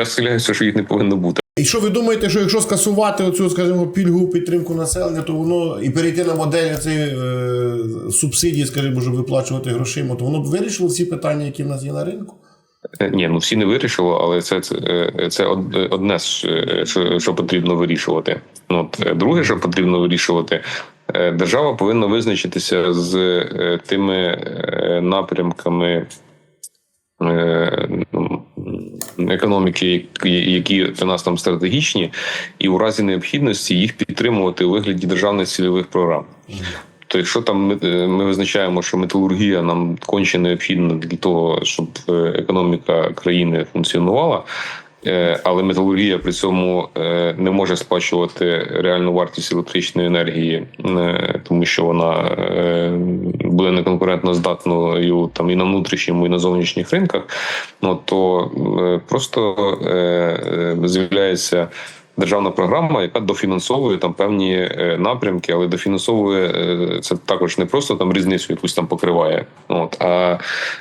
Я схиляюся, що їх не повинно бути. І що ви думаєте, що якщо скасувати оцю, скажімо, пільгову підтримку населення, то воно і перейти на модель цієї е, субсидії, скажімо, щоб виплачувати грошима, то воно б вирішило всі питання, які в нас є на ринку? Е, Ні, ну всі не вирішило, але це, це, е, це одне, е, що, що потрібно вирішувати. Ну, от, друге, що потрібно вирішувати, держава повинна визначитися з тими напрямками економіки, які- для нас там стратегічні, і у разі необхідності їх підтримувати у вигляді державних цільових програм. То якщо там ми, е, ми визначаємо, що металургія нам конче необхідна для того, щоб е, економіка країни функціонувала. Е, Але металургія при цьому е, не може сплачувати реальну вартість електричної енергії, е, тому що вона буде неконкурентно здатною там і на внутрішньому, і на зовнішніх ринках. Ну то просто з'являється державна програма, яка дофінансовує там певні е, напрямки, але дофінансовує е, це також не просто там різницю якусь там покриває, от а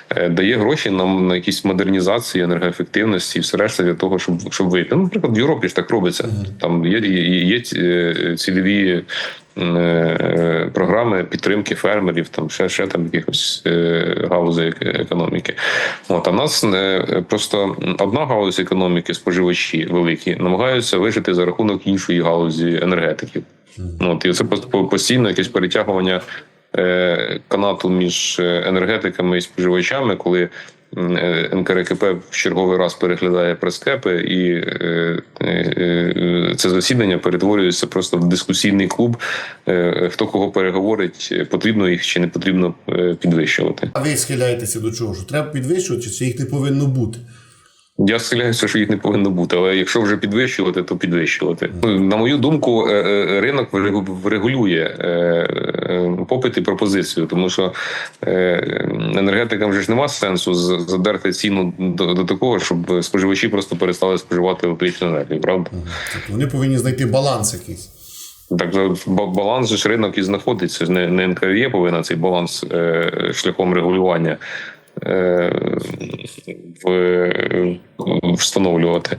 е, дає гроші нам на якісь модернізації, енергоефективності і все решта для того, щоб щоб вийти. Ну, наприклад, в Європі ж так робиться. Там є, є, є цільові. Програми підтримки фермерів, там ще ще там якихось е, галузей економіки. От а в нас е, просто одна галузь економіки, споживачі великі, намагаються вижити за рахунок іншої галузі енергетиків. От, і це по- по- постійно якесь перетягування е, канату між е, енергетиками і споживачами, коли НКРКП в черговий раз переглядає прескепи, і е, е, е, це засідання перетворюється просто в дискусійний клуб. Е, хто кого переговорить, е, потрібно їх чи не потрібно е, підвищувати. А ви схиляєтеся до чого? Що треба підвищувати, чи їх не повинно бути? Я схиляюся, що їх не повинно бути, але якщо вже підвищувати, то підвищувати. Ну, На мою думку, е, е, ринок врегулює е, попит і пропозицію, тому що енергетикам вже ж нема сенсу задерти ціну до, такого, щоб споживачі просто перестали споживати електричну енергію. Правда, Тобто вони повинні знайти баланс якийсь. так баланс ж ринок і знаходиться. Не, НКРЄ повинна цей баланс шляхом регулювання. Е, в- встановлювати.